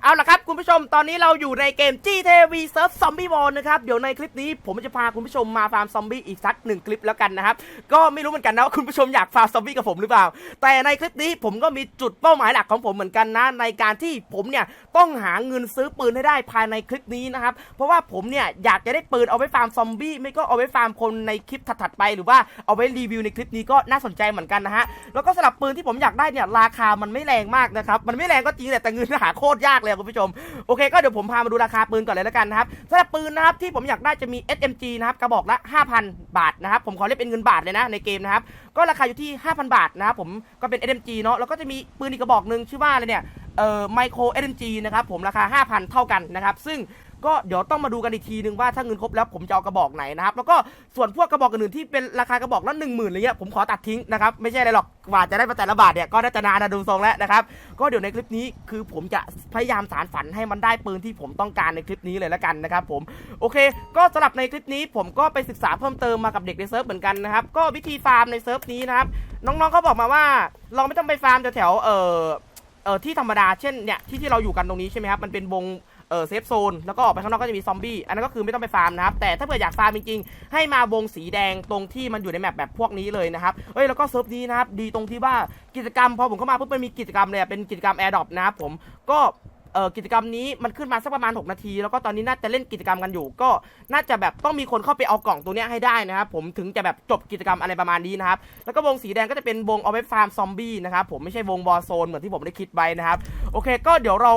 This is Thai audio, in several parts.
เอาละครับคุณผู้ชมตอนนี้เราอยู่ในเกม GTV Surf Zombie War นะครับ เดี๋ยวในคลิปนี้ผมจะพาคุณผู้ชมมาฟาร์มซอมบี้อีกสักหนึ่งคลิปแล้วกันนะครับ ก็ไม่รู้เหมือนกันนะว่าคุณผู้ชมอยากฟาร์มซอมบี้กับผมหรือเปล่า แต่ในคลิปนี้ผมก็มีจุดเป้าหมายหลักของผมเหมือนกันนะ ในการที่ผมเนี่ยต้องหาเงินซื้อปืนให้ได้ภายในคลิปนี้นะครับ เพราะว่าผมเนี่ยอยากจะได้ปืนเอาไว้ฟาร์มซอมบี้ไม่ก็เอาไว้ฟาร์มคนในคลิปถัดๆไปหรือว่าเอาไว้รีวิวในคลิปนี้ก็น่าสนใจเหมือนกันนะฮะแล้วก็สำหรับปืนที่ผมอยากได้เนี่ยราคามันไม่แรงมากนะครับมันไม่แรงก็จริงแต่แต่เงินหาโคตรยากเลยคุณผู้ชมโอเคก็เดี๋ยวผมพามาดูราคาปืนก่อนเลยแล้วกันนะครับสำหรับปืนนะครับที่ผมอยากได้จะมี SMG นะครับกระบอกละ 5,000 บาทนะครับผมขอเรียกเป็นเงินบาทเลยนะในเกมนะครับก็ราคาอยู่ที่ 5,000 บาทนะครับผมก็เป็น SMG เนาะแล้วก็จะมีปืนอีกกระบอกหนึ่งชื่อว่าอะไรเนี่ยเอ่อไมโคร SMG นะครับผมราคา 5,000 เท่ากันนะครับซึ่ง ก็เดี๋ยวต้องมาดูกันอีกทีนึงว่าถ้าเงินครบแล้วผมจะเอากระบอกไหนนะครับแล้วก็ส่วนพวกกระบอกอื่นๆที่เป็นราคากระบอกละหนึ่งหมื่นอะไรเงี้ยผมขอตัดทิ้งนะครับไม่ใช่อะไรหรอกกว่าจะได้มาแต่ละบาทเนี่ยก็น่าจะนานนะดูทรงแล้วนะครับก็เดี๋ยวในคลิปนี้คือผมจะพยายามสารฝันให้มันได้ปืนที่ผมต้องการในคลิปนี้เลยล้วกันนะครับผมโอเค ก็สำหรับในคลิปนี้ผมก็ไปศึกษาเพิ่มเติมมากับเด็กในเซิร์ฟเหมือนกันนะครับก็วิธีฟาร์มในเซิร์ฟนี้นะครับน้องๆเขาบอกมาว่าเราไม่ต้องไปฟาร์มแถวๆเอ่อเอ่อที่ธรรมดาเช่นเนี่ยที่ที่เราอยู่กันตรงนี้ใช่ไหมครับมันเป็นวง เออเซฟโซนแล้วก็ออกไปข้างนอกก็จะมีซอมบี้อันนั้นก็คือไม่ต้องไปฟาร์มนะครับแต่ถ้าเกิดอยากฟาร์มจริงๆให้มาวงสีแดงตรงที่มันอยู่ในแมปแบบพวกนี้เลยนะครับเอ้ยแล้วก็เซิร์ฟนี้นะครับดีตรงที่ว่ากิจกรรมพอผมเข้ามาปุ๊บมันมีกิจกรรมเลยเป็นกิจกรรมแอร์ดรอปนะครับผมก็ เออกิจกรรมนี้มันขึ้นมาสักประมาณ 6 นาที แล้วก็ตอนนี้น่าจะเล่นกิจกรรมกันอยู่ ก็น่าจะแบบต้องมีคนเข้าไปเอากล่องตัวเนี้ยให้ได้นะครับผมถึงจะแบบจบกิจกรรมอะไรประมาณนี้นะครับแล้วก็วงสีแดงก็จะเป็นวงเอาไว้ฟาร์มซอมบี้นะครับผมไม่ใช่วงบอลโซนเหมือนที่ผมได้คิดไว้นะครับโอเค ก็เดี๋ยวเรา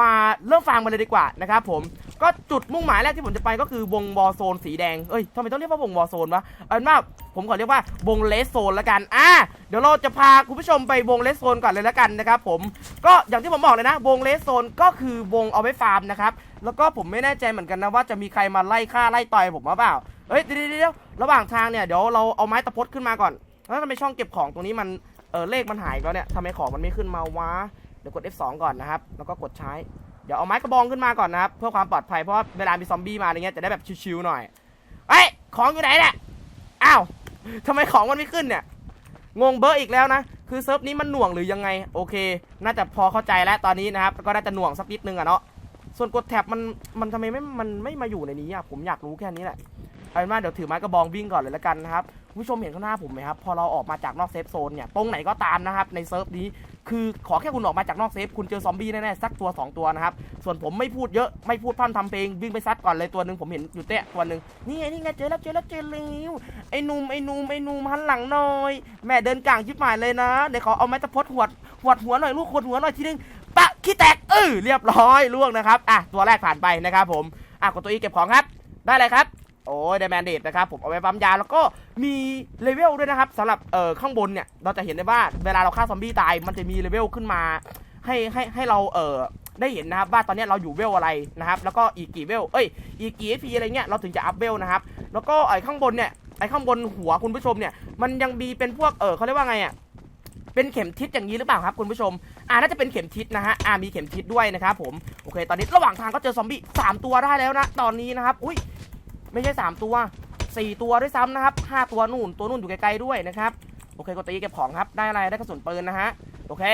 มาเริ่มฟังกันเลยดีกว่านะครับผมก็จุดมุ่งหมายแรกที่ผมจะไปก็คือวงบอลโซนสีแดง เอ้ยทำไมต้องเรียกว่าวงบอลโซนวะเอาเป็นว่าผมขอเรียกว่าวงเลสโซนละกัน อะเดี๋ยวเราจะพาคุณผู้ชมไปวงเลสโซนก่อนเลยละกันนะครับผม ก็อย่างที่ผมบอกเลยนะ วงเลสโซนก็คือวงเอาไว้ฟาร์มนะครับ แล้วก็ผมไม่แน่ใจเหมือนกันนะว่าจะมีใครมาไล่ฆ่าไล่ต่อยผมหรือเปล่า เฮ้ยเดี๋ยวเดี๋ยวระหว่างทางเนี่ยเดี๋ยวเราเอาไม้ตะพดขึ้นมาก่อน แล้วทำไมช่องเก็บของตรงนี้มันเออเลขมันหายแล้วเนี่ยทำไมของมันไม่ขึ้นมาวะ เดี๋ยวกด F2 ก่อนนะครับ แล้วก็กดใช้ เดี๋ยวเอาไม้กระบองขึ้นมาก่อนนะครับเพื่อความปลอดภัยเพราะเวลามีซอมบี้มาอะไรเงี้ยจะได้แบบชิวๆหน่อย เฮ้ยของอยู่ไหนเนี่ย อ้าวทำไมของมันไม่ขึ้นเนี่ย งงเบอร์อีกแล้วนะ คือเซิร์ฟนี้มันหน่วงหรือยังไง โอเค น่าจะพอเข้าใจแล้วตอนนี้นะครับ ก็น่าจะหน่วงสักนิดนึงอะเนาะ ส่วนกดแท็บมัน มันทำไมไม่ มันไม่มาอยู่ในนี้อะผมอยากรู้แค่นี้แหละเอาเป็นว่าเดี๋ยวถือไม้กระบองวิ่งก่อนเลยละกันนะครับผู้ชมเห็นข้างหน้าผมไหมครับ พอเราออกมาจากนอกเซฟโซนเนี่ย ตรงไหนก็ตามนะครับ ในเซิร์ฟนี้ คือขอแค่คุณออกมาจากนอกเซฟคุณเจอซอมบี้แน่ๆสักตัว 2 ตัวนะครับ ส่วนผมไม่พูดเยอะไม่พูดพร่ำทำเพลงวิ่งไปซัดก่อนเลยตัวหนึ่งผมเห็นอยู่เตะตัวหนึ่งนี่ไงนี่ไงเจอแล้วเจอแล้วเจอแล้วไอ้หนุ่มไอ้หนุ่มไอ้หนุ่มหันหลังหน่อย แม่เดินกลางชิบหายเลยนะเดี๋ยวขอเอาไม้ตะพดหวดหวดหัวหน่อยลูกหวดหัวหน่อยทีนึงปะขี้แตกเออเรียบร้อยล่วงนะครับอะตัวแรกผ่านไปนะครับผมอะกดตัวอีเก็บของครับได้เลยครับ โอ้ยไดแมนเดตนะครับผมเอาไว้ปั๊มยาแล้วก็มีเลเวลด้วยนะครับสำหรับเอ่อข้างบนเนี่ยเราจะเห็นได้ว่าเวลาเราฆ่าซอมบี้ตายมันจะมีเลเวลขึ้นมาให้ให้ให้เราเอ่อได้เห็นนะครับว่าตอนนี้เราอยู่เวลอะไรนะครับแล้วก็อีกกี่เวลเอ้ยอีกกี่ FP อะไรเงี้ยเราถึงจะอัพเวลนะครับแล้วก็ไอ้ข้างบนเนี่ยไอ้ข้างบนหัวคุณผู้ชมเนี่ยมันยังมีเป็นพวกเออเขาเรียกว่าไงอะเป็นเข็มทิศอย่างนี้หรือเปล่าครับคุณผู้ชม อ่าน่าจะเป็นเข็มทิศนะฮะ อ่ามีเข็มทิศด้วยนะครับผม โอเค ตอนนี้ระหว่างทางก็เจอซอมบี้สามตัวได้แล้วนะ ตอนนี้นะครับ อุ้ย ไม่ใช่ 3 ตัว 4 ตัวด้วยซ้ำนะครับ 5 ตัวนู่น ตัวนู่นอยู่ไกลๆด้วยนะครับ โอเคกดตีเก็บของครับ ได้อะไร ได้กระสุนปืนนะฮะ โอเค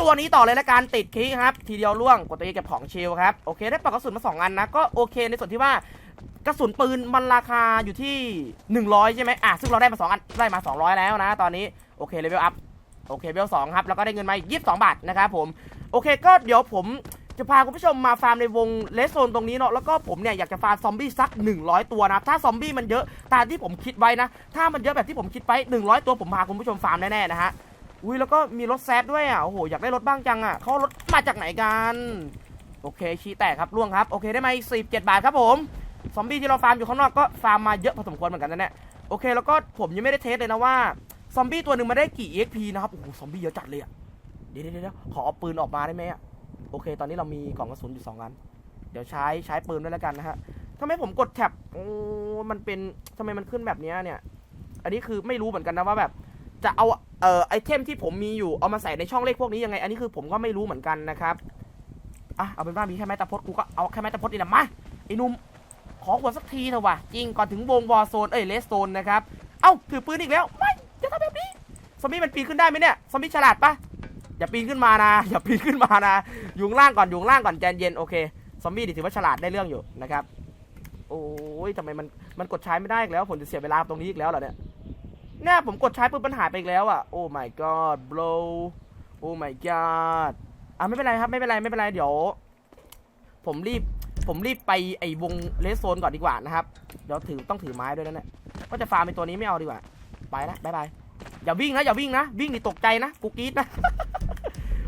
ตัวนี้ต่อเลยละกัน ติดคีย์ครับ ทีเดียวล่วง กดตีเก็บของเชลครับ โอเค ได้ปลอกกระสุนมา 2 อันนะ ก็โอเค ในส่วนที่ว่ากระสุนปืนมันราคาอยู่ที่ 100 ใช่ไหมอะ ซึ่งเราได้มา2อัน ได้มา 200 แล้วนะ ตอนนี้ โอเค เลเวลอัพ โอเค เลเวล2ครับ แล้วก็ได้เงินมาอีก22 บาทนะครับผม โอเค ก็เดี๋ยวผม จะพาคุณผู้ชมมาฟาร์มในวงเลสโซนตรงนี้เนาะแล้วก็ผมเนี่ยอยากจะฟาร์มซอมบี้สัก 100 ตัวนะถ้าซอมบี้มันเยอะตามที่ผมคิดไว้นะถ้ามันเยอะแบบที่ผมคิดไว้100 ตัวผมพาคุณผู้ชมฟาร์มแน่ๆนะฮะอุ้ยแล้วก็มีรถแซดด้วยอะโอ้โหอยากได้รถบ้างจังอะเขารถมาจากไหนกันโอเคชี้แตกครับล่วงครับโอเคได้มาอีก17บาทครับผมซอมบี้ที่เราฟาร์มอยู่ข้างนอกก็ฟาร์มมาเยอะพอสมควรเหมือนกันนะเนี่ยโอเคแล้วก็ผมยังไม่ได้เทสเลยนะว่าซอมบี้ตัวหนึ่งมาได้กี่ EXP นะครับโอ้โหซอมบี้เยอะจัดเลยอะเดี๋ยวเดี๋ยวเดี๋ยวขอเอาปืนออกมาได้ไหมอะ โอเค ตอนนี้เรามีกล่องกระสุนอยู่สองอัน เดี๋ยวใช้ใช้ปืนด้วยแล้วกันนะฮะทำไมผมกดแท็บโอ้มันเป็นทำไมมันขึ้นแบบนี้เนี่ย อันนี้คือไม่รู้เหมือนกันนะว่าแบบ จะเอาเอ่อไอเทมที่ผมมีอยู่เอามาใส่ในช่องเลขพวกนี้ยังไง อันนี้คือผมก็ไม่รู้เหมือนกันนะครับอะเอาเป็นว่ามีแค่ไม้ตะพดกูก็เอาแค่ไม้ตะพดนี่แหละมาไอ้หนุ่มขอขวดสักทีเถอะวะจริงก่อนถึงวงวอโซนเอ้ยเลสโซนนะครับเอ้าถือปืนอีกแล้วไม่จะทำแบบนี้ซอมบี้มันปีนขึ้นได้ไหมเนี่ยซอมบี้ฉลาดปะ อย่าปีนขึ้นมานะ อย่าปีนขึ้นมานะอยู่ล่างก่อนอยู่ล่างก่อนใจเย็นโอเคซอมบี้นี่ถือว่าฉลาดได้เรื่องอยู่นะครับ โอ้ยทำไมมันมันกดใช้ไม่ได้อีกแล้ว ผมจะเสียเวลาตรงนี้อีกแล้วเหรอเนี่ยเนี่ยผมกดใช้ปุ๊บปัญหายไปอีกแล้วอะโอ้ my god bro โอ้ my god อะไม่เป็นไรครับไม่เป็นไรไม่เป็นไรเดี๋ยว ผมรีบผมรีบไปไอ้วงเลสโซนก่อนดีกว่านะครับ เดี๋ยวถือต้องถือไม้ด้วยนะเนี่ยว่าจะฟาร์มเป็นตัวนี้ไม่เอาดีกว่า ไปล้วบายบาย อย่าวิ่งนะอย่าวิ่งนะ วิ่งนี่ตกใจนะกูกรี๊ดนะ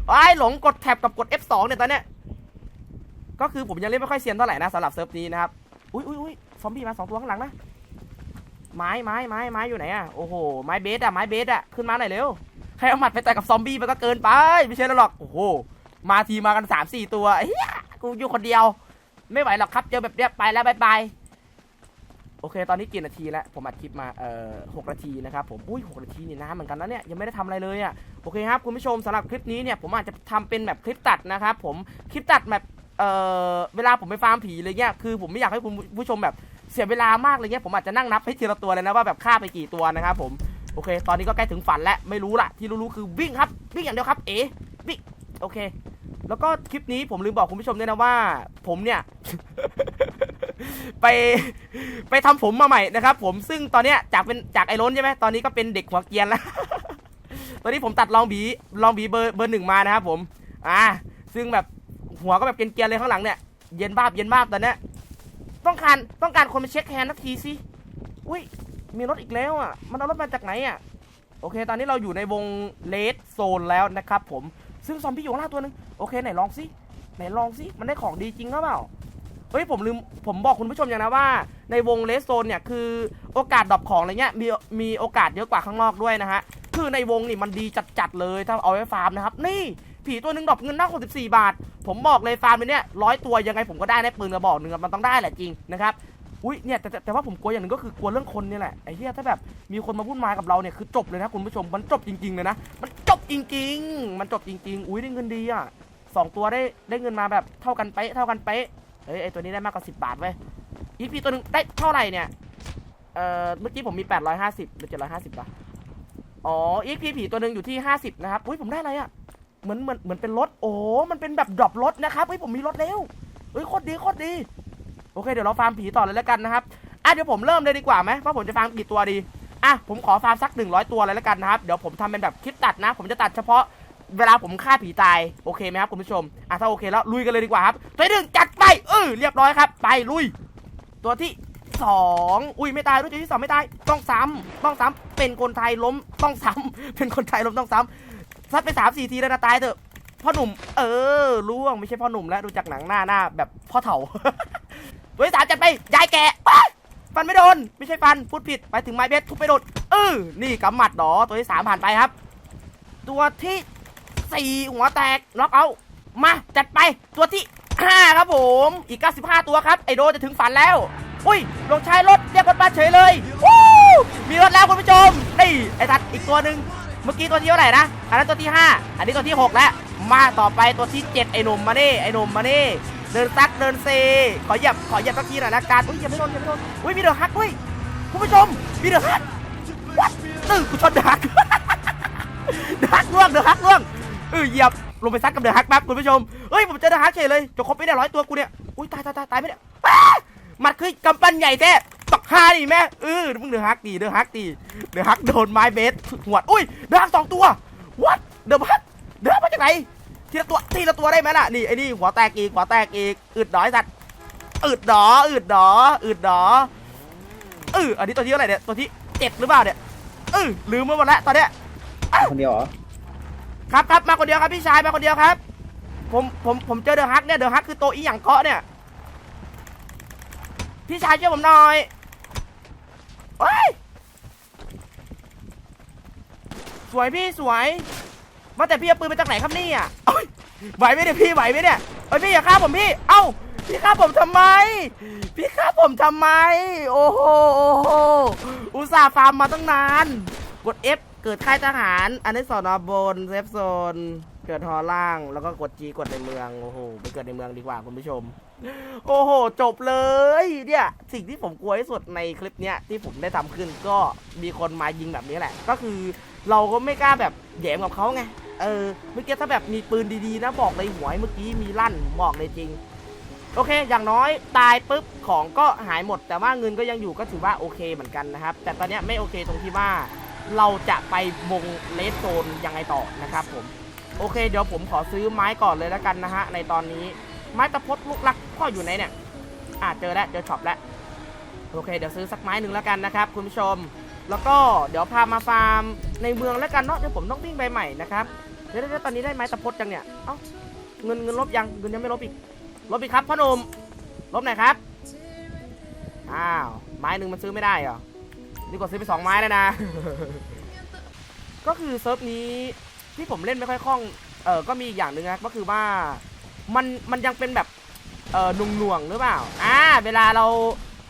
ไอ้หลงกดแท็บกับกด F2 เนี่ยตอนเนี้ยก็คือผมยังเล่นไม่ค่อยเซียนเท่าไหร่นะสำหรับเซิร์ฟนี้นะครับอุ้ยอุ้ยอุ้ยซอมบี้มาสองตัวข้างหลังนะไม้ไม้ไม้ไม้อยู่ไหนอะโอ้โหไม้เบสอะไม้เบสอะขึ้นมาหน่อยเร็วใครเอาหมัดไปแต่กับซอมบี้มันก็เกินไปไม่ใช่หรอกโอ้โหมาทีมากันสามสี่ตัวเฮียกูอยู่คนเดียว ไม่ไหวหรอกครับเจอแบบเนี้ยไปแล้วบายบาย โอเค ตอนนี้กี่นาทีแล้ว ผมอัดคลิปมาเอ่อหกนาทีนะครับผม อุ้ยหกนาทีนี่นะเหมือนกันนะเนี่ย ยังไม่ได้ทำอะไรเลยอะ่ะ โอเคครับ คุณผู้ชมสำหรับคลิปนี้เนี่ยผมอาจจะทำเป็นแบบคลิปตัดนะครับผม คลิปตัดแบบเอ่อเวลาผมไปฟาร์มผีเลยเนี่ยคือผมไม่อยากให้คุณผู้ชมแบบเสียเวลามากเลยเนี่ยผมอาจจะนั่งนับให้ทีละตัวเลยนะว่าแบบฆ่าไปกี่ตัวนะครับผม โอเค ตอนนี้ก็ใกล้ถึงฝันแล้ว ไม่รู้ละที่รู้ๆคือวิ่งครับ วิ่งอย่างเดียวครับ เอ๋วิ่ง โอเค แล้วก็คลิปนี้ผมลืมบอกคุณผู้ชมด้วยนะว่า ผมเนี่ย ไปไปทำผมมาใหม่นะครับ ผมซึ่งตอนเนี้ยจากเป็นจากไอ้ล้นใช่ไหมตอนนี้ก็เป็นเด็กหัวเกียนแล้ว ตอนนี้ผมตัดลองบีลองบีเบอร์เบอร์หนึ่งมานะครับผม อ่า ซึ่งแบบหัวก็แบบเกรียนๆเลยข้างหลังเนี่ย เย็นบ้าบเย็นบ้าบตอนเนี้ยต้องการต้องการคนมาเช็คแฮนด์นาทีสิ อุ้ย มีรถอีกแล้วอะ มันเอารถมาจากไหนอะ โอเค ตอนนี้เราอยู่ในวงเลดโซนแล้วนะครับผม ซึ่งซอมบี้อยู่ข้างล่างตัวหนึงโอเคไหนลองสิไหนลองสิมันได้ของดีจริงหรือเปล่าเฮ้ยผมลืมผมบอกคุณผู้ชมอย่างนะว่า ในวงเลสโซนเนี่ยคือโอกาสดรอปของอะไรเงี้ยมีมีโอกาสเยอะกว่าข้างนอกด้วยนะฮะคือในวงนี่มันดีจัดๆเลยถ้าเอาไว้ฟาร์มนะครับนี่ผีตัวหนึ่งดรอปเงินหน้า64 บาท ผมบอกเลยฟาร์มไปเนี่ยร้อยตัวยังไงผมก็ได้ในปืนกระบอกหนึ่งมันต้องได้แหละจริงนะครับอุ้ยเนี่ยแต่แต่ว่าผมกลัวอย่างหนึ่งก็คือกลัวเรื่องคนเนี่ยแหละไอ้เหี้ยถ้าแบบมีคนมาวุ่นวายกับเราเนี่ยคือจบเลยนะคุณผู้ชมมันจบจริงๆเลยนะมัน จบจริง ๆ มันจบจริง ๆ อุ้ยได้เงินดีอะสองตัวได้ได้เงินมาแบบเท่ากันเป๊ะเท่ากันเป๊ะ เฮ้ยไอตัวนี้ได้มากกว่าสิบบาทเว้ย อีพีตัวหนึงได้เท่าไหร่เนี่ย เอ่อ เมื่อกี้ผมมีแปดร้อยห้าสิบหรือเจ็ดร้อยห้าสิบป่ะ อ๋อ อีพีผีตัวหนึ่งอยู่ที่ห้าสิบนะครับ อุ้ยผมได้อะไรอะ เหมือนเหมือนเหมือนเป็นรถ โอ้ มันเป็นแบบดรอปรถนะครับเฮ้ยผมมีรถแล้วเฮ้ยโคตรดีโคตรดี โอเคเดี๋ยวเราฟาร์มผีต่อเลยแล้วกันนะครับ อะเดี๋ยวผมเริ่มเลยดีกว่าไหมว่าผมจะฟาร์มกี่ตัวดี อะผมขอฟาร์มสัก 100 ตัวเลยแล้วกันนะครับ เดี๋ยวผมทำเป็นแบบคลิปตัดนะ ผมจะตัดเฉพาะเวลาผมฆ่าผีตาย โอเคไหมครับคุณผู้ชม อะถ้าโอเคแล้วลุยกันเลยดีกว่าครับ ตัวที่หนึ่งจัดไปเออเรียบร้อยครับ ไปลุย ตัวที่สองอุ้ยไม่ตายด้วยตัวที่สองไม่ตาย ต้องซ้ำต้องซ้ำเป็นคนไทยล้มต้องซ้ำเป็นคนไทยล้มต้องซ้ำซัดไปสามสี่ทีแล้วนะตายเถอะพ่อหนุ่ม เออล่วงไม่ใช่พ่อหนุ่มแล้วดูจากหนังหน้าหน้าแบบพ่อเฒ่าตัวที่สามจัดไปยายแก่ ฟันไม่โดน ไม่ใช่ฟันพูดผิด ไปถึงไม้เบสทุบไม่โดนเออนี่กำหมัดดอตัวที่สามผ่านไปครับ ตัวที่สี่หัวแตกล็อกเอามาจัดไปตัวที่ห้าครับผม อีก 95 ตัวครับไอโดจะถึงฝันแล้วอุ้ยลงใช้รถเรียกรถบัสเฉยเลยวู้มีรถแล้วคุณผู้ชมนี่ไอทัดอีกตัวหนึ่งเมื่อกี้ตัวที่เท่าไหร่นะอันนั้นตัวที่ 5 อันนี้ตัวที่ 6 แล้วมาต่อไปตัวที่ 7 ไอหนุ่มมาเน่ไอหนุ่มมาเน่ เดินซักเดินเซ ขอหยียบขอหยียบสักทีหน่อยละกันอุ้ยหยียบไม่โดนหยียบไม่โดนอุ้ยมีเดือดฮักด้วยคุณผู้ชมมีเดือดฮักวัดตึ้งกูชนเดือดฮักเดือดฮักล่วงเดือดฮักล่วงเออเหยียบลงไปซัดกับเดือดฮักแป๊บคุณผู้ชมเฮ้ยผมเจอเดือดฮักเฉยเลยจะครบไม่ได้ร้อยตัวกูเนี่ยอุ้ยตายตายตายตายไม่ได้อ้ามันคือกำปั้นใหญ่แท้ตอกฮาดิแม่เออมึงเดือดฮักดีเดือดฮักดีเดือดฮักโดนไม้เบสหัวดอุ้ยเดือดฮักสองตัววัดเดือดฮักเดือดฮักมาจากไหน ทีละตัวทีละตัวได้ไหมล่ะนี่ไอ้นี่หัวแตกอีกหัวแตกอีกอึดดอยสัตว์อึดดออึดดออึดดอเอออันนี้ตัวที่เท่าไหร่เนี่ยตัวที่เจ็ดหรือเปล่าเนี่ยเออลืมไปหมดแล้วตอนเนี้ยคนเดียวเหรอครับครับมาคนเดียวครับพี่ชายมาคนเดียวครับ ผมผมผมเจอเดอะฮักเนี่ยเดอะฮักคือตัวอีหยังเกาะเนี่ยพี่ชายช่วยผมหน่อยเฮ้ยสวยพี่สวย ว่าแต่พี่เอาปืนมาจากไหนครับนี่อ้ยไหวไหมเนี่ยพี่ไหวไหมเนี่ยเอ้ยพี่อย่าฆ่าผมพี่ เอ้าพี่ฆ่าผมทำไม พี่ฆ่าผมทำไม โอ้โหโอ้โหอุตส่าห์ฟาร์มมาตั้งนาน กด F เกิดค่ายทหาร อันนี้สอนอบนเซฟโซน เกิดฮอล่าง แล้วก็กด G กดในเมือง โอ้โห ไปเกิดในเมืองดีกว่าคุณผู้ชม โอ้โห จบเลย เนี่ย สิ่งที่ผมกลัวที่สุดในคลิปเนี้ยที่ผมได้ทำขึ้นก็มีคนมายิงแบบนี้แหละ ก็คือเราก็ไม่กล้าแบบแหยมกับเขาไง เออ เมื่อกี้ถ้าแบบมีปืนดีๆนะบอกเลยหวยเมื่อกี้มีลั่นบอกเลยจริง โอเค อย่างน้อยตายปุ๊บของก็หายหมด แต่ว่าเงินก็ยังอยู่ก็ถือว่าโอเคเหมือนกันนะครับ แต่ตอนเนี้ยไม่โอเคตรงที่ว่า เราจะไปวงเลสโซนยังไงต่อนะครับผม โอเค เดี๋ยวผมขอซื้อไม้ก่อนเลยแล้วกันนะฮะในตอนนี้ไม้ตะพดลูกรักพ่ออยู่ไหนเนี่ยอ่าเจอแล้วเจอช็อปแล้วโอเคเดี๋ยวซื้อสักไม้หนึ่งแล้วกันนะครับคุณผู้ชม แล้วก็เดี๋ยวพามาฟาร์มในเมืองแล้วกันเนาะเดี๋ยวผมต้องวิ่งไปใหม่นะครับ ดี๋ยวเดี๋ยวตอนนี้ได้ไม้ตะพดยังเนี่ย เอ้า เงินเงินลบยัง เงินยังไม่ลบอีก ลบอีกครับพ่อหนุ่ม ลบหน่อยครับ อ้าว ไม้หนึ่งมันซื้อไม่ได้เหรอ นี่ก็ซื้อไปสองไม้แล้วนะ ก็คือเซิร์ฟนี้ที่ผมเล่นไม่ค่อยคล่อง เออก็มีอีกอย่างหนึ่งนะก็คือว่า มัน มันยังเป็นแบบ เออหน่วงหรือเปล่า อ่า เวลาเรา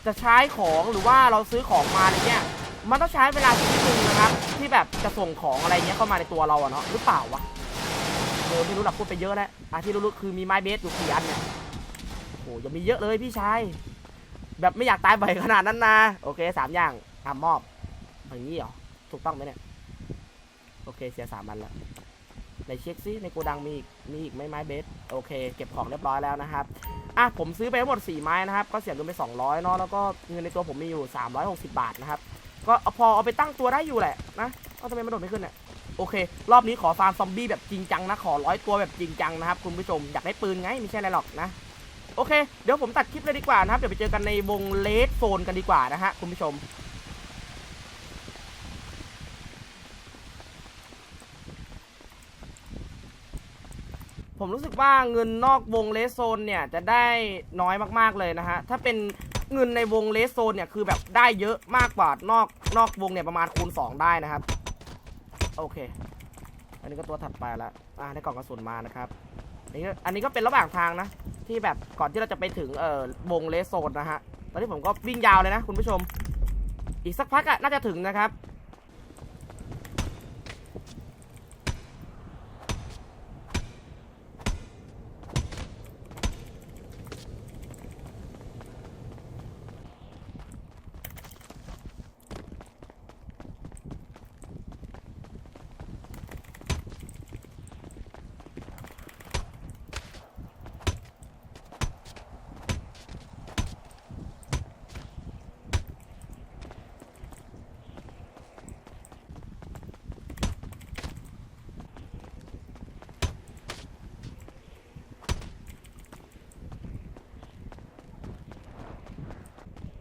จะใช้ของหรือว่าเราซื้อของมาอะไรเงี้ย มันต้องใช้เวลานิดนึงนะครับ ที่แบบจะส่งของอะไรเงี้ยเข้ามาในตัวเราอะเนาะหรือเปล่าวะ ออไม่รู้หลักพูดไปเยอะแล้วอะที่รู้ๆคือมีไม้เบสอยู่กี่อันเนี่ยโอ้ยังมีเยอะเลยพี่ชายแบบไม่อยากตายบ่อยขนาดนั้นนะโอเคสามอย่างทำมอบอย่างนี้เหรอถูกต้องไหมเนี่ยโอเคเสียสามอันแล้วในเช็คซิในโกดังมีอีกมีอีกไม่ไม้เบสโอเค เก็บของเรียบร้อยแล้วนะครับอะผมซื้อไปทั้งหมด4ไม้นะครับก็เสียเงินไป 200เนาะแล้วก็เงินในตัวผมมีอยู่ 360 บาทนะครับก็พอเอาไปตั้งตัวได้อยู่แหละนะเอาทำไมมันโดดไม่ขึ้นเนี่ย โอเค รอบนี้ขอฟาร์มซอมบี้แบบจริงจังนะขอร้อยตัวแบบจริงจังนะครับคุณผู้ชมอยากได้ปืนไงไม่ใช่อะไรหรอกนะโอเค เดี๋ยวผมตัดคลิปเลยดีกว่านะครับ เดี๋ยวไปเจอกันในวงเลสโซนกันดีกว่านะฮะคุณผู้ชมผมรู้สึกว่าเงินนอกวงเลสโซนเนี่ยจะได้น้อยมากๆเลยนะฮะ ถ้าเป็นเงินในวงเลสโซนเนี่ยคือแบบได้เยอะมากกว่านอกนอกวงเนี่ยประมาณคูณ 2 ได้นะครับ โอเค อันนี้ก็ตัวถัดไปละอ่าได้กล่องกระสุนมานะครับอันนี้ก็อันนี้ก็เป็นระหว่างทางนะ ที่แบบก่อนที่เราจะไปถึงเอ่อวงเลสโซนนะฮะ ตอนนี้ผมก็วิ่งยาวเลยนะคุณผู้ชม อีกสักพักอะน่าจะถึงนะครับ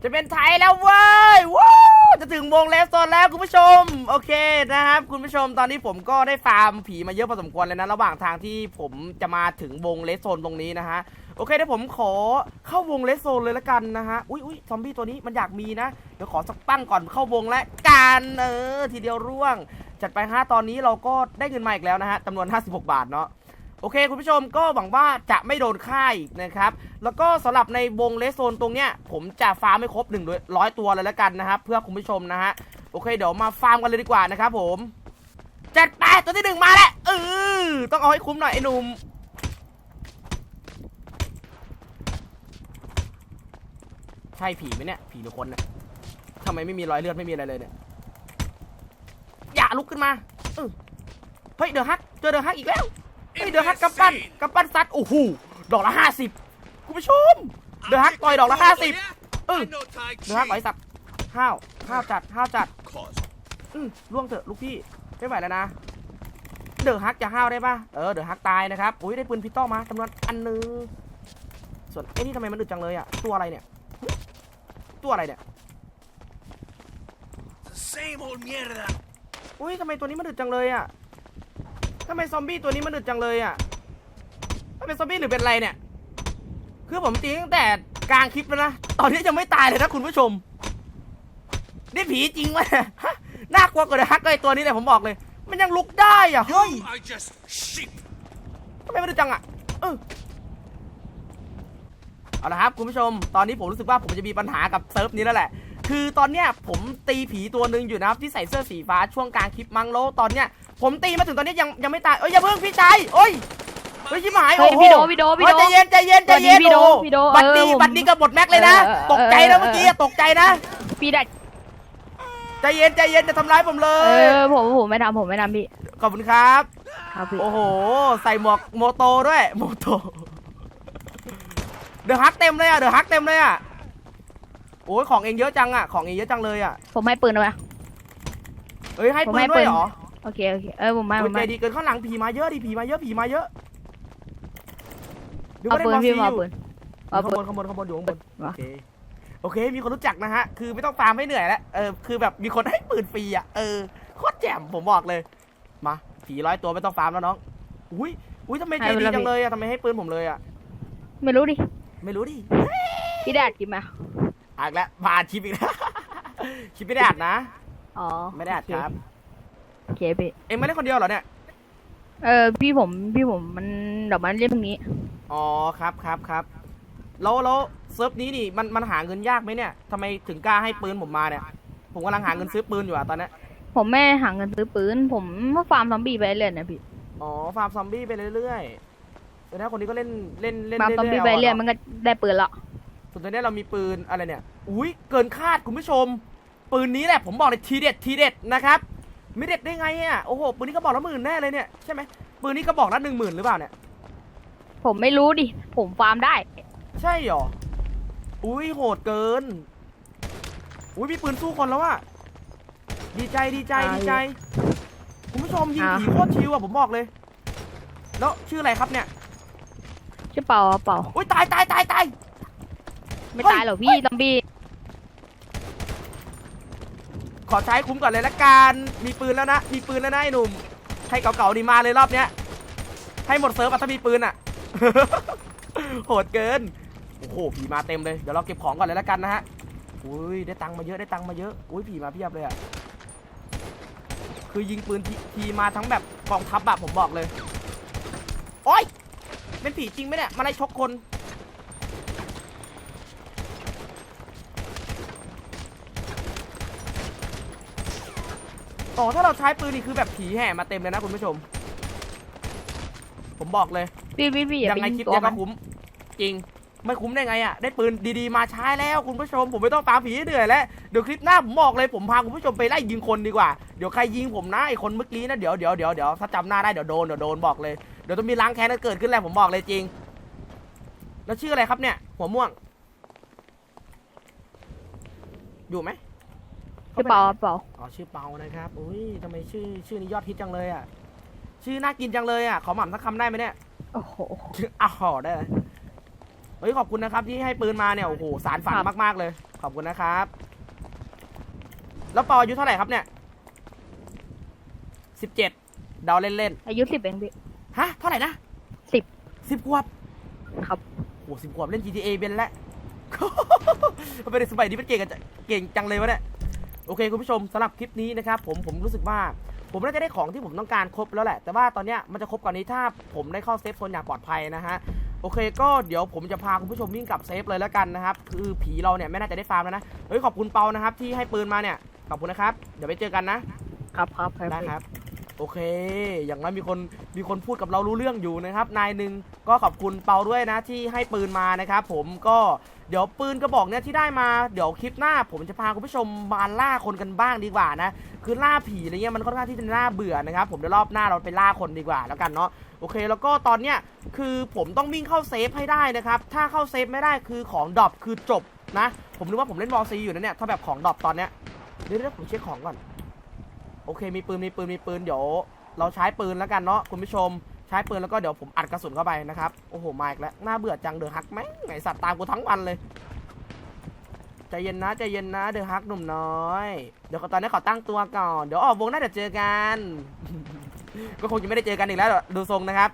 จะเป็นไทยแล้วเว้ยว้าวจะถึงวงเลสโซนแล้วคุณผู้ชม โอเคนะครับ คุณผู้ชมตอนนี้ผมก็ได้ฟาร์มผีมาเยอะพอสมควรเลยนะระหว่างทางที่ผมจะมาถึงวงเลสโซนตรงนี้นะฮะโอเคเดี๋ยวผมขอเข้าวงเลสโซนเลยละกันนะฮะ อุ้ยอุ้ยซอมบี้ตัวนี้มันอยากมีนะ เดี๋ยวขอสักปั้งก่อนเข้าวงและกันเออทีเดียวร่วง จัดไปฮะตอนนี้เราก็ได้เงินมาอีกแล้วนะฮะจำนวน 56 บาทเนาะ โอเค คุณผู้ชมก็หวังว่าจะไม่โดนค่ายนะครับ แล้วก็สำหรับในวงเลสโซนตรงเนี้ย ผมจะฟาร์มไม่ครบ1นึ่งร้อยตัวเลยแล้วกันนะครับ เพื่อคุณผู้ชมนะฮะ โอเค เดี๋ยวมาฟาร์มกันเลยดีกว่านะครับผมจัดไปตัวที่หนึ่งมาแล้วเออต้องเอาให้คุ้มหน่อยไอ้หนุ่มใช่ผีไหมเนี่ย ผีหรือคนเนี่ยทำไมไม่มีรอยเลือดไม่มีอะไรเลยเนี่ย อย่าลุกขึ้นมาเออเฮ้ยเดอะฮักเจอเดอะฮักอีกแล้ว เฮ้ยเดอะฮักกำปั้นกำปั้นซัดโอ้โหดอกละห้าสิบคุณผู้ชม เดอะฮักต่อยดอกละห้าสิบเออเดอะฮักต่อยสับห้าวห้าวจัดห้าวจัดอืมล่วงเถอะลูกพี่ไม่ไหวแล้วนะ เดอะฮักจะห้าวได้ปะเออเดอะฮักตายนะครับอุ้ยได้ปืนพิสตอลมาจำนวนอันหนึงส่วนไอ้นี่ทำไมมันอึดจังเลยอะตัวอะไรเนี่ยหึตัวอะไรเนี่ย Same old mierda. อุ้ยทำไมตัวนี้มันอึดจังเลยอะ ทำไมซอมบี้ตัวนี้มันอึดจังเลยอะมันเป็นซอมบี้หรือเป็นอะไรเนี่ย คือผมตีตั้งแต่กลางคลิปแล้วนะ ตอนนี้ยังไม่ตายเลยนะคุณผู้ชม นี่ผีจริงวะเนี่ยฮะน่ากลัวกว่าเดอะฮักเลยตัวนี้เลยผมบอกเลย มันยังลุกได้อะเฮ้ย You are just sheep. ทำไมมันดูจังอะเออเอาละครับคุณผู้ชม ตอนนี้ผมรู้สึกว่าผมจะมีปัญหากับเซิร์ฟนี้แล้วแหละ คือตอนเนี้ยผมตีผีตัวหนึ่งอยู่นะครับที่ใส่เสื้อสีฟ้าช่วงกลางคลิปมังโลตอนเนี้ยผมตีมาถึงตอนนี้ยังยังไม่ตายเอ้ยอย่าเพิ่งพี่ชายโอ้ยเฮ้ยชิบหายเฮ้โอ้ยโหพี่โดพี่โดพี่โดเฮ้ยใจเย็นใจเย็นใจเย็นพี่โดอ้พี่โดบัตรดีเออผมบัตรดีกับหมดแม็กเลยนะเออตกใจนะเออเมื่อกี้อะตกใจนะพี่ดัดใจเย็นใจเย็นจะทำร้ายผมเลเอยอผมผมไม่ทำผมไม่ทำพี่ขอบคุณครับครับพี่โอ้โหใส่หมวกโมโตด้วยโมโตเดอะฮักเต็มเลยอะเดอะฮักเต็มเลยอะ โอ้ยของเองเยอะจังอะ ของเองเยอะจังเลยอะ ผมให้ปืนเอาไว้ เอ้ยให้ผมปืให้นด้วยปืนเหรอโอเคโอเคเออผมไม่โอ้ผยมใจไม่ดีเกินข้างหลังผีมาเยอะดิผีมาเยอะผีมาเยอะดูเอาว่าได้ปืนบอลพี่ซีมาอเอายู่ปืนเอาข้างปืบนนข้างบนข้างบนอยู่ข้างบนมาโอเคโอเค มีคนรู้จักนะฮะ คือไม่ต้องฟาร์มให้เหนื่อยแล้วเออคือแบบมีคนให้ปืนฟรีอะเออโคตรแจ่มผมบอกเลย มาผีร้อยตัวไม่ต้องฟาร์มแล้วน้องอุ้ยอุ้ยทำไมใจดีจังเลยอะทำไมให้ปืนผมเลยอะไม่รู้ดิไม่รู้ดิพี่แดดกินไหม อ่านแล้วมาอ่านคลิปอีกแล้ว คลิปไม่ได้อ่านนะ อ๋อไม่ได้อ่านครับ โอเคพี่ เอ็งไม่ได้คนเดียวเหรอเนี่ย เออพี่ผมพี่ผมมันเดี๋ยวมันเล่นพรุ่งนี้ อ๋อครับครับครับแล้วแล้วเซิร์ฟนี้นี่มันมันหาเงินยากไหมเนี่ยทำไมถึงกล้าให้ปืนผมมาเนี่ย ผมกำลังหาเงินซื้อปืนอยู่อะตอนเนี้ยผมไม่หาเงินซื้อปืน ผมมาฟาร์มซอมบี้ไปเรื่อยนะพี่ อ๋อฟาร์มซอมบี้ไปเรื่อยๆแต่ถ้าคนนี้ก็เล่นเล่นเล่นฟาร์มซอมบี้ๆไปเรื่อยามันก็ได้ปืนละ ส่วนตอนนี้เรามีปืนอะไรเนี่ย อุ้ยเกินคาดคุณผู้ชม ปืนนี้แหละผมบอกเลยทีเด็ดทีเด็ดนะครับไม่เด็ดได้ไงอะโอ้โหปืนนี้ก็บอกละหมื่นแน่เลยเนี่ยใช่ไหมปืนนี้ก็บอกละหนึ่งหมื่นหรือเปล่าเนี่ยผมไม่รู้ดิ ผมฟาร์มได้ ใช่หรอ อุ้ยโหดเกิน อุ้ยมีปืนสู้คนแล้วอะดีใจดีใจอ่าดีใจ คุณผู้ชมยิงอ่าผีโคตรชิวอะผมบอกเลย แล้วชื่ออะไรครับเนี่ย ชื่อเปล่าเปล่าอุ้ยตายตายตายตาย ไม่เฮ้ยตายหรอกพี่ซอมบี้ขอใช้คุ้มก่อนเลยละกันมีปืนแล้วนะ มีปืนแล้วนะไอ้หนุ่มให้เก่าๆดีมาเลยรอบเนี้ย ให้หมดเซิร์ฟอะถ้ามีปืนอะโหดเกิน โอ้โหผีมาเต็มเลย เดี๋ยวเราเก็บของก่อนเลยละกันนะฮะ อุ้ยได้ตังค์มาเยอะได้ตังค์มาเยอะ อุ้ยผีมาเพียบเลยอะคือยิงปืนทีทีมาทั้งแบบกองทัพอะผมบอกเลย โอ้ยเป็นผีจริงไหมเนี่ย มาไล่ชกคน อ๋อถ้าเราใช้ปืนนี่คือแบบผีแห่มาเต็มเลยนะคุณผู้ชม ผมบอกเลย พี่พี่พี่อย่ายังไปไงยิงคลิปตัวเนี้ยมัก็นคุ้ม จริง ไม่คุ้มได้ไงอะ ได้ปืนดีๆมาใช้แล้วคุณผู้ชม ผมไม่ต้องตามผีให้เหนื่อยแล้วเดี๋ยวคลิปหน้าผมบอกเลยผมพาคุณผู้ชมไปไล่ยิงคนดีกว่า เดี๋ยวใครยิงผมนะไอคนเมื่อกี้นะเดี๋ยวเดี๋ยวเดี๋ยวเดี๋ยวถ้าจำหน้าได้เดี๋ยวโดนเดี๋ยวโดนบอกเลย เดี๋ยวต้องมีล้างแค้นกันเกิดขึ้นแหละผมบอกเลยจริง แล้วชื่ออะไรครับเนี่ย หัวม่วง อยู่ไหม ชื่อเปล่าเปล่าอ๋อชื่อเปานะครับอุ้ยทำไมชื่อชื่อนี้ยอดฮิตจังเลยอะ ชื่อน่ากินจังเลยอะ ขอหม่ำสักคำได้ไหมเนี่ยโอ้โหอ้าวได้เลยเฮ้ยขอบคุณนะครับที่ให้ปืนมาเนี่ยโอ้โหสารฝันครับมากๆเลย ขอบคุณนะครับ แล้วปออายุเท่าไหร่ครับเนี่ยสิบเจ็ดเดาเล่นอายุสิบเองพี่ ๆฮะเท่าไหร่นะสิบ สิบขวบ ครับ โอ้สิบขวบเล่น GTA เป็นแล้วมันเป็นสมัยนี้มันเก่งกันจังเก่งจังเลยวะเนี่ย โอเคคุณผู้ชมสำหรับคลิปนี้นะครับผมผมรู้สึกว่าผมน่าจะได้ของที่ผมต้องการครบแล้วแหละ แต่ว่าตอนเนี้ยมันจะครบกว่านี้ถ้าผมได้เข้าเซฟโซนอย่างปลอดภัยนะฮะโอเคก็เดี๋ยวผมจะพาคุณผู้ชมวิ่งกลับเซฟเลยแล้วกันนะครับคือผีเราเนี่ยไม่น่าจะได้ฟาร์มแล้วนะเฮ้ยขอบคุณเปานะครับที่ให้ปืนมาเนี่ยขอบคุณนะครับเดี๋ยวไปเจอกันนะครับครับครับได้ครับ โอเค อย่างน้อยมีคนมีคนพูดกับเรารู้เรื่องอยู่นะครับ นายหนึ่งก็ขอบคุณเปาด้วยนะที่ให้ปืนมานะครับผมก็เดี๋ยวปืนกระบอกเนี่ยที่ได้มาเดี๋ยวคลิปหน้า ผมจะพาคุณผู้ชมมาล่าคนกันบ้างดีกว่านะคือล่าผีอะไรเงี้ยมันค่อนข้างที่จะน่าเบื่อนะครับผมเดี๋ยวรอบหน้าเราไปล่าคนดีกว่าแล้วกันเนาะโอเค แล้วก็ตอนเนี้ยคือผมต้องวิ่งเข้าเซฟให้ได้นะครับถ้าเข้าเซฟไม่ได้คือของดรอปคือจบนะ ผมนึกว่าผมเล่นบอลซีอยู่นะเนี่ยถ้าแบบของดรอปตอนเนี้ยเดี๋ยวเดี๋ยวผมเช็คของก่อน โอเคมีปืนมีปืนมีปืนเดี๋ยวเราใช้ปืนแล้วกันเนาะคุณผู้ชมใช้ปืนแล้วก็เดี๋ยวผมอัดกระสุนเข้าไปนะครับโอ้โหมาอีกแล้วน่าเบื่อจังเดอะฮักไหมไงสัตว์ตามกูทั้งวันเลยใจเย็นนะใจเย็นนะเดอะฮักหนุ่มน้อย เดี๋ยวตอนนี้ขอตั้งตัวก่อนเดี๋ยวออกวงน่าจะเจอกัน ก็คงจะไม่ได้เจอกันอีกแล้วดูทรงนะครับ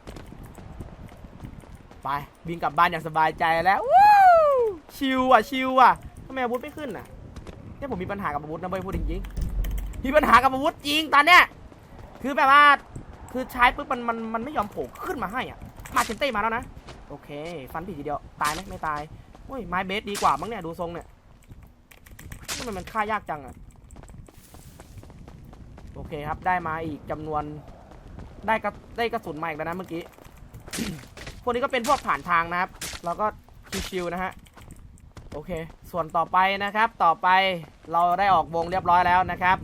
ไปบินกลับบ้านอย่างสบายใจแล้วชิวอะชิวอะทำไมอาวุธไม่ขึ้นอะเนี่ยผมมีปัญหากับอาวุธนะเว้ยพูดจริงๆ มีปัญหากับอาวุธจริงตอนเนี้ยคือแบบว่าคือใช้ปุ๊บมันมันมันไม่ยอมโผล่ขึ้นมาให้อะมาเชนเต้มาแล้วนะโอเค ฟันผีทีเดียวตายไหมไม่ตายโอ้ยไม้เบสดีกว่ามั้งเนี่ยดูทรงเนี่ยทำไมมันฆ่ายากจังอะโอเคครับได้มาอีกจำนวนได้กระได้กระสุนมาอีกแล้วนะเมื่อกี้พวกนี้ก็เป็นพวกผ่านทางนะครับ เราก็ชิวๆนะฮะโอเค ส่วนต่อไปนะครับ ต่อไปเราได้ออกวงเรียบร้อยแล้วนะครับ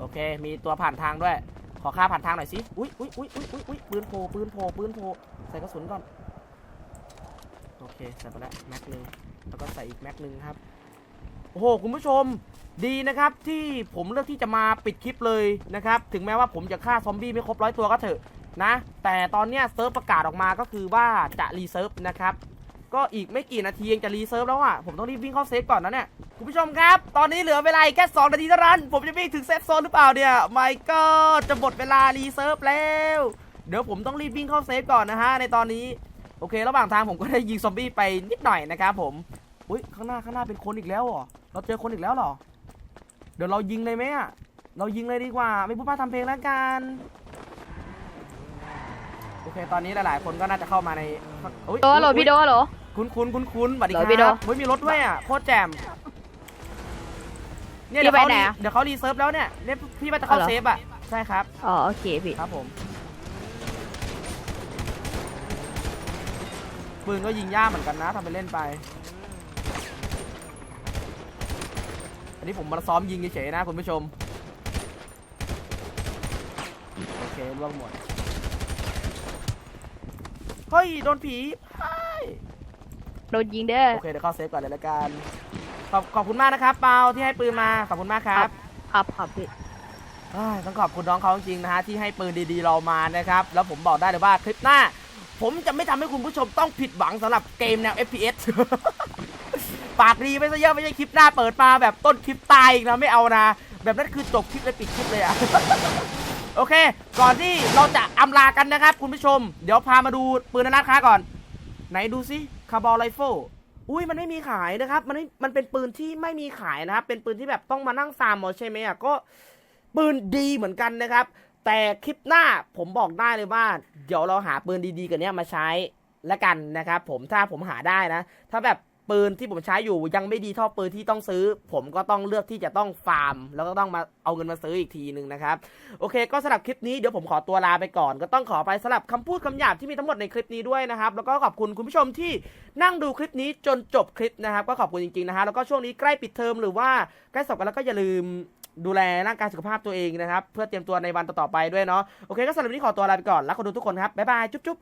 โอเค มีตัวผ่านทางด้วย ขอค่าผ่านทางหน่อยสิ อุ้ยอุ้ยอุ้ยอุ้ยอุ้ยอุ้ยปืนโผล่ปืนโผล่ปืนโผล่ใส่กระสุนก่อน โอเค ใส่ไปแล้วแม็กหนึ่งแล้วก็ใส่อีกแม็กหนึ่งครับ โอ้โห คุณผู้ชม ดีนะครับที่ผมเลือกที่จะมาปิดคลิปเลยนะครับ ถึงแม้ว่าผมจะฆ่าซอมบี้ไม่ครบร้อยตัวก็เถอะนะ แต่ตอนเนี้ยเซิร์ฟประกาศออกมาก็คือว่าจะรีเซิร์ฟนะครับ ก็อีกไม่กี่นาทีเองจะรีเซิร์ฟแล้วอะ ผมต้องรีบวิ่งเข้าเซฟก่อนนะเนี่ย คุณผู้ชมครับ ตอนนี้เหลือเวลาแค่ 2 นาทีเท่านั้น ผมจะวิ่งถึงเซฟโซนหรือเปล่าเนี่ยไม่ก็จะหมดเวลารีเซิร์ฟแล้ว เดี๋ยวผมต้องรีบวิ่งเข้าเซฟก่อนนะฮะในตอนนี้ โอเค ระหว่างทางผมก็ได้ยิงซอมบี้ไปนิดหน่อยนะครับผม อุ้ยข้างหน้าข้างหน้าเป็นคนอีกแล้วเหรอ เราเจอคนอีกแล้วเหรอ เดี๋ยวเรายิงเลยไหมอะเรายิงเลยดีกว่า ไม่พูดพาทำเพลงแล้วกันโอเค ตอนนี้หลาย ๆ คนก็น่าจะเข้ามาในอุ๊ยโดเหรอพี่โดเหรอ คุ้นคุ้นคุ้นคุ้นๆสวัสดีคเหรรัอพี่โดบเฮ้ยมีรถด้วยอะโคตรแจ่มเนี่ยพี่เดี๋ยวเขาไปไหนรีอะเดี๋ยวเขารีเซิร์ฟแล้วเนี่ยเนี่ยพี่ว่าจะเข้าอ๋อเหรอ เซฟอะใช่ครับอ๋อโอเคพี่ครับผมปืนก็ยิงยากเหมือนกันนะทำไปเล่นไป อันนี้ผมมาซ้อมยิงเฉยๆนะคุณผู้ชมโอเคร่วงหมดเฮ้ยโดนผีเฮ้ย โดนยิงเด้อ โอเคเดี๋ยวเข้าเซฟก่อนเลยละกันขอบขอบคุณมากนะครับเปาที่ให้ปืนมาขอบคุณมากครับ ครับครับพี่เอ้ยต้องขอบคุณน้องเขาจริงๆนะฮะที่ให้ปืนดีๆเรามานะครับ แล้วผมบอกได้เลยว่าคลิปหน้า ผมจะไม่ทำให้คุณผู้ชมต้องผิดหวังสำหรับเกมแนว FPS ปากดีไม่ซะเยอะไม่ใช่คลิปหน้าเปิดมาแบบต้นคลิปตายอีกนะไม่เอานะ แบบนั้นคือจบคลิปเลยปิดคลิปเลยอะ โอเค ก่อนที่เราจะอำลากันนะครับ คุณผู้ชม เดี๋ยวพามาดูปืนในร้านค้าก่อน ไหนดูซิ คาร์บอลไรเฟิลอุ้ยมันไม่มีขายนะครับ มันไม่มันเป็นปืนที่ไม่มีขายนะครับ เป็นปืนที่แบบต้องมานั่งฟาร์มเอาใช่ไหมอะก็ปืนดีเหมือนกันนะครับ แต่คลิปหน้าผมบอกได้เลยว่า เดี๋ยวเราหาปืนดีๆกันเนี้ยมาใช้ละกันนะครับ ผมถ้าผมหาได้นะ ถ้าแบบ ปืนที่ผมใช้อยู่ยังไม่ดีเท่าปืนที่ต้องซื้อ ผมก็ต้องเลือกที่จะต้องฟาร์ม แล้วก็ต้องมาเอาเงินมาซื้ออีกทีหนึ่งนะครับ โอเค ก็สำหรับคลิปนี้เดี๋ยวผมขอตัวลาไปก่อน ก็ต้องขอไปสำหรับคำพูดคำหยาบที่มีทั้งหมดในคลิปนี้ด้วยนะครับ แล้วก็ขอบคุณคุณผู้ชมที่นั่งดูคลิปนี้จนจบคลิปนะครับ ก็ขอบคุณจริงๆนะฮะแล้วก็ช่วงนี้ใกล้ปิดเทอมหรือว่าใกล้สอบกันแล้วก็อย่าลืมดูแลร่างกายสุขภาพตัวเองนะครับ เพื่อเตรียมตัวในวันต่อๆไปด้วยเนาะโอเคก็สำหรับวันนี้ขอตัวลาไปก่อนแล้วคนดูทุกคนครับบ๊ายบายจุ๊บ